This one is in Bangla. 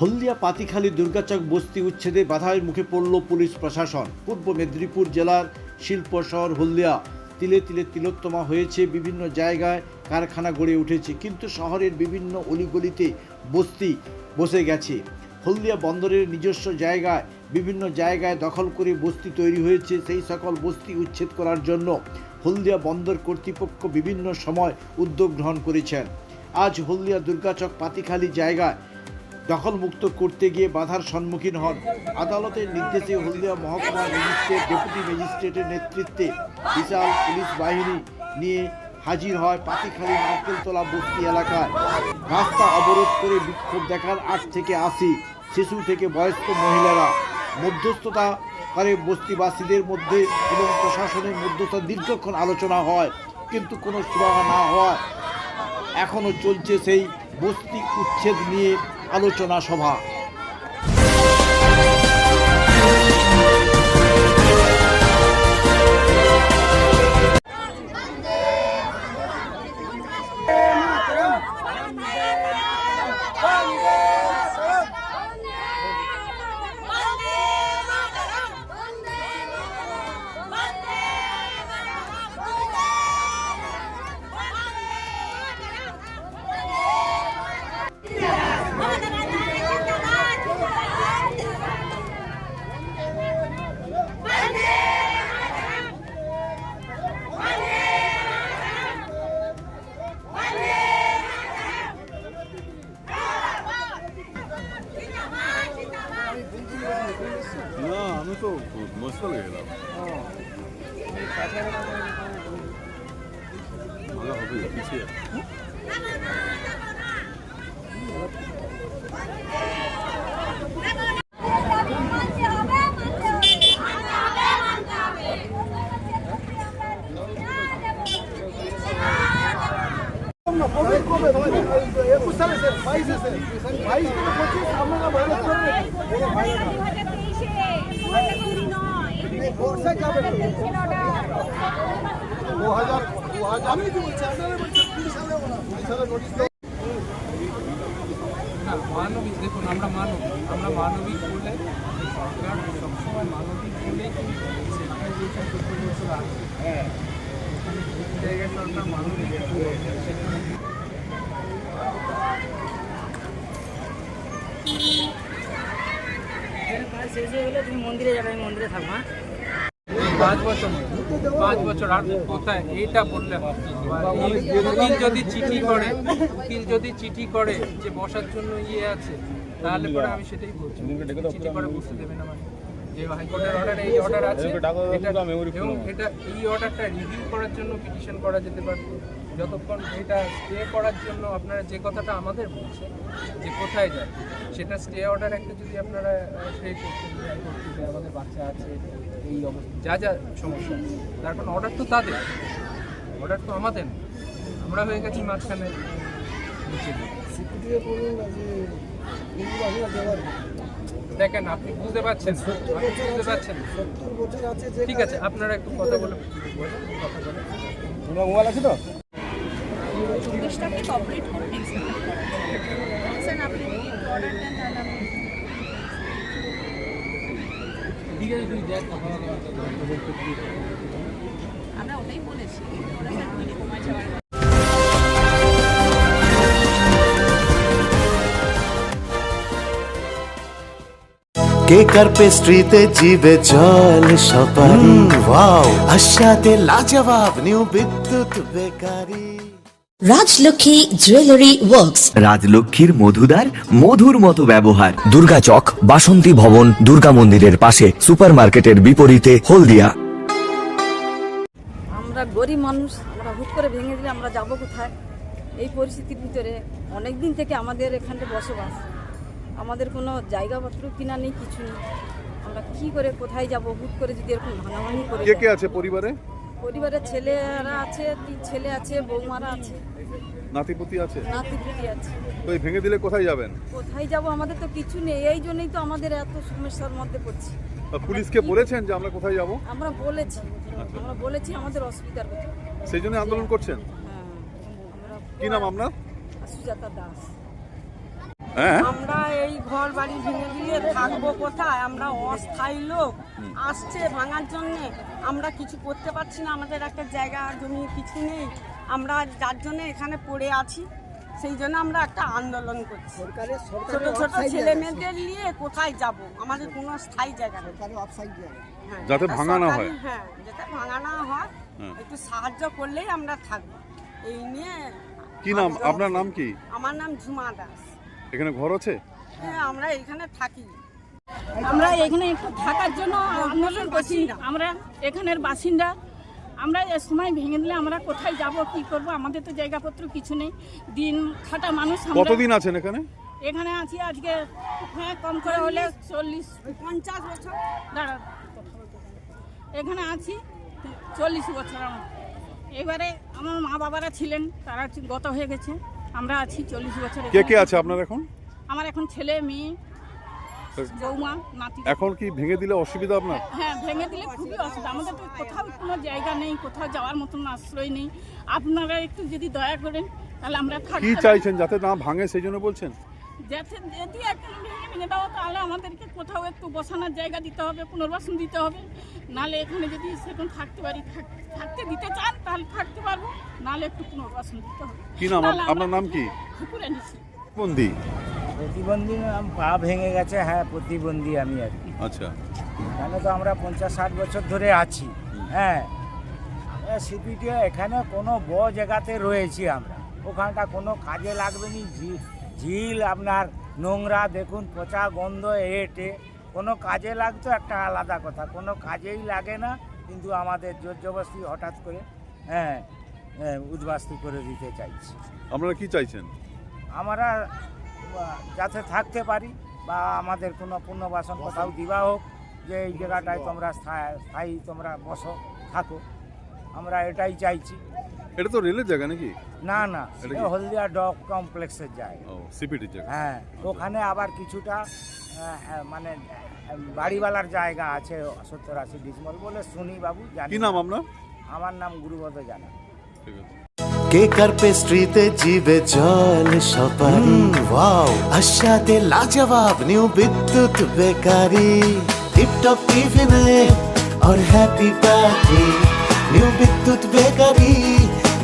হলদিয়া পাতিখালী দুর্গাচক বস্তি উচ্ছেদে বাধার মুখে পড়ল পুলিশ প্রশাসন। পূর্ব মেদিনীপুর জেলার শিল্প শহর হলদিয়া। তিলে তিলে তিলোত্তমা হয়েছে বিভিন্ন জায়গায়, কারখানা গড়ে উঠেছে, কিন্তু শহরের বিভিন্ন অলিগলিতে বস্তি বসে গেছে। হলদিয়া বন্দরের নিজস্ব জায়গায়, বিভিন্ন জায়গায় দখল করে বস্তি তৈরি হয়েছে, সেই সকল বস্তি উচ্ছেদ করার জন্য হলদিয়া বন্দর কর্তৃপক্ষ বিভিন্ন সময় উদ্যোগ গ্রহণ করেছেন। আজ হলদিয়া দুর্গাচক পাতিখালী জায়গায় দখলমুক্ত করতে গিয়ে বাধার সম্মুখীন হন। আদালতের নির্দেশে হলদিয়া মহকুমা ম্যাজিস্ট্রেট, ডেপুটি ম্যাজিস্ট্রেটের নেতৃত্বে বিশাল পুলিশ বাহিনী নিয়ে হাজির হয় পাতিখালী নারকেলতলা বস্তি এলাকায়। রাস্তা অবরোধ করে বিক্ষোভ দেখার আট থেকে আশি শিশু থেকে বয়স্ক মহিলারা। মধ্যস্থতা করে বস্তিবাসীদের মধ্যে এবং প্রশাসনের মধ্যস্থতা দীর্ঘক্ষণ আলোচনা হয়, কিন্তু কোনো সুরাহা না হওয়ায় এখনও চলছে সেই বস্তি উচ্ছেদ নিয়ে আলোচনা সভা। না, আমি তো মস্তলে গেলাম ভালো হবে, পিছিয়ে। একুশ সালে স্যার বাইশে স্যার বাইশ থেকে পঁচিশ আপনারা বর্ষায় যাবে না। দু হাজার দু হাজার আমি কি বলছি আপনারা বলছেন কুড়ি সালে ওরা কুড়ি সালে নোটিশ দেওয়া না মানবিক দেখুন আমরা মানবিক আমরা মানবিক বলে সরকার সবসময় মানবিক বলেই কিন্তু সেন্ট্রালাইজেশন চোদ্দ বছর আছে সরকার মানবিক বলে সেখানে শেষ হয়ে গেলে তুমি মন্দিরে যাবে, আমি মন্দিরে থাকব হ্যাঁ? পাঁচ বছর পাঁচ বছর আর কোথায়? এইটা বললে। উকিল যদি চিঠি করে উকিল যদি চিঠি করে যে বসার জন্য ইয়ে আছে তাহলে পরে আমি সেটাই বলছি। চিঠি করে বসতে দেবে না মানে যে হাইকোর্টের অর্ডার এই অর্ডার আছে এটা এবং এটা এই অর্ডারটা রিভিউ করার জন্য পিটিশন করা যেতে পারে। যতক্ষণ এটা স্টে করার জন্য আপনারা যে কথাটা আমাদের বলছেন যে কোথায় যায় সেটা স্টে অর্ডার একটা যদি আপনারা স্টে করতে করতে চান, আমাদের বাচ্চা আছে এই অবস্থা যা যা সমস্যা তার কারণ অর্ডার তো তাদের অর্ডার তো আমাদের না। আমরা হয়ে গেছি মাঝখানে যে দেখেন আপনি বুঝতে পারছেন বুঝতে পারছেন। যে ঠিক আছে আপনারা একটু কথা বলে কথা বলে। মোবাইল আছে তো? চব্বিশটাকে কমপ্লিট করে নেক্সট স্যার আপনি অর্ডার দেন তাহলে আমি ঠিক আছে তুই দেখ আমরা ওটাই বলেছি। ওরা স্যার যাওয়ার পেস্ট্রিতে জিবে জল সপারি ওয়াও আশাতে লাজবাব new Bidyut bakery. Rajlakshmi jewellery works রাজলক্ষ্মীর মধুদার মধুর মতো ব্যবহার। দুর্গাচক বাসন্তী ভবন দুর্গা মন্দিরের পাশে সুপারমার্কেটের বিপরীতে হলদিয়া। আমরা গরিব মানুষ আমরা হুট করে ভেঙে দিলে আমরা যাব কোথায়? এই পরিস্থিতির ভিতরে অনেক দিন থেকে আমাদের এখানে বসবাস। আমাদের কোনো জায়গাপত্র কিনা নেই কিছু নেই। আমরা কি করে কোথায় যাব? হুট করে যদি এরকম ভাঙাভাঙি করে কে কে আছে পরিবারে? পরিবারের ছেলেরা আছে তিন ছেলে আছে বৌমারা আছে। নাতিপুতি আছে? নাতিপুতি আছে। তো এই ভেঙে দিলে কোথায় যাবেন? কোথায় যাব আমাদের তো কিছু নেই এই জন্যই তো আমাদের এত সমস্যার মধ্যে পড়ছি। পুলিশকে বলেছেন যে আমরা কোথায় যাব? আমরা বলেছি আমরা বলেছি আমাদের অসুবিধার কথা। সেই জন্য আন্দোলন করছেন? হ্যাঁ কি নাম আপনার? সুজাতা দাস। আমরা এই ঘর বাড়ি ভেঙে দিয়ে থাকব কোথায়? আমরা অস্থায়ী লোক। আসছে ভাঙার জন্যে। আমরা কিছু করতে পারছি না। আমাদের একটা জায়গা জমি কিছু নেই। আমরা যার জন্য এখানে পড়ে আছি সেই জন্য আমরা একটা আন্দোলন করছি। ছোট ছোট ছেলে মেয়েদের নিয়ে কোথায় যাব? আমাদের কোনো স্থায়ী জায়গা নেই। হ্যাঁ, যাতে ভাঙা না হয়। হ্যাঁ যাতে ভাঙা না হয় হ্যাঁ। একটু সাহায্য করলেই আমরা থাকব। এই নিয়ে কি নাম? আপনার নাম কি? আমার নাম ঝুমা দাস। এখানে ঘর আছে? হ্যাঁ আমরা এখানে থাকি। আমরা এখানে একটু থাকার জন্য আন্দোলন করছি আমরা এখানের বাসিন্দা। আমরা এ সময় ভেঙে দিলে আমরা কোথায় যাব কি করব আমাদের তো জায়গাপত্র কিছু নেই। দিন খাটা মানুষ আমরা কতদিন আছেন এখানে? এখানে আছি আজকে হ্যাঁ কম করে হলে চল্লিশ পঞ্চাশ বছর। দাঁড়া এখানে আছি চল্লিশ বছর আমার। এবারে আমার মা বাবারা ছিলেন তারা গত হয়ে গেছে। আমরা আছি চল্লিশ বছর কে কে আছে আপনার এখন? আমার এখন ছেলে মেয়ে বৌমা নাতি। এখন কি ভেঙে দিলে অসুবিধা আপনার? হ্যাঁ ভেঙে দিলে খুবই অসুবিধা। আমাদের তো কোথাও কোনো জায়গা নেই কোথাও যাওয়ার মতন আশ্রয় নেই। আপনারা একটু যদি দয়া করেন তাহলে আমরা কি চাইছেন যাতে না ভাঙে সেই জন্য বলছেন? যাতে যদি একটু ভেঙে দেওয়া তাহলে আমাদেরকে কোথাও একটু বসানোর জায়গা দিতে হবে পুনর্বাসন দিতে হবে। নাহলে এখানে যদি সেরকম থাকতে পারি থাকতে দিতে চান তাহলে থাকতে পারব নাহলে একটু পুনর্বাসন দিতে হবে। কি নাম? আপনার নাম কি? খুকুরে বন্দি প্রতিবন্ধী। নাম পা ভেঙে গেছে হ্যাঁ প্রতিবন্ধী আমি আর কি। আচ্ছা। এখানে তো আমরা পঞ্চাশ ষাট বছর ধরে আছি হ্যাঁ। সিপিটিও এখানে কোনো ব জায়গাতে রয়েছি আমরা। ওখানটা কোনো কাজে লাগবে নি ঝিল আপনার নোংরা দেখুন পচা গন্ধ এটে কোনো কাজে লাগতো একটা আলাদা কথা। কোনো কাজেই লাগে না কিন্তু আমাদের জোর জবস্তি হঠাৎ করে হ্যাঁ হ্যাঁ, উদ্বাস্তু করে দিতে চাইছি। আপনারা কি চাইছেন? আমরা যাতে থাকতে পারি বা আমাদের কোনো পুনর্বাসন কোথাও দিবা হোক যে এই জায়গাটায় তোমরা স্থায়ী তোমরা বসো থাকো। আমরা এটাই চাইছি। এটা তো রেলের জায়গা নাকি না না এটা এ কি? হলদিয়া ডক কমপ্লেক্সের জায়গা ও সিপিটির জায়গা হ্যাঁ ওখানে আবার কিছুটা আহ, আহ, মানে আহ, বাড়িওয়ালার জায়গা আছে সত্তর আশি ডিসমল বলে শুনি বাবু জানি কি নাম না। আপনার আমার নাম গুরুবদ জানা ঠিক আছে কেক আর পেস্ট্রিতে জিবে জল সপারি ওয়াও আশাতে লাজবাব নিউ বিদ্যুৎ বেকারি টিপটপ টিফিনে और happy party new Bidyut bakery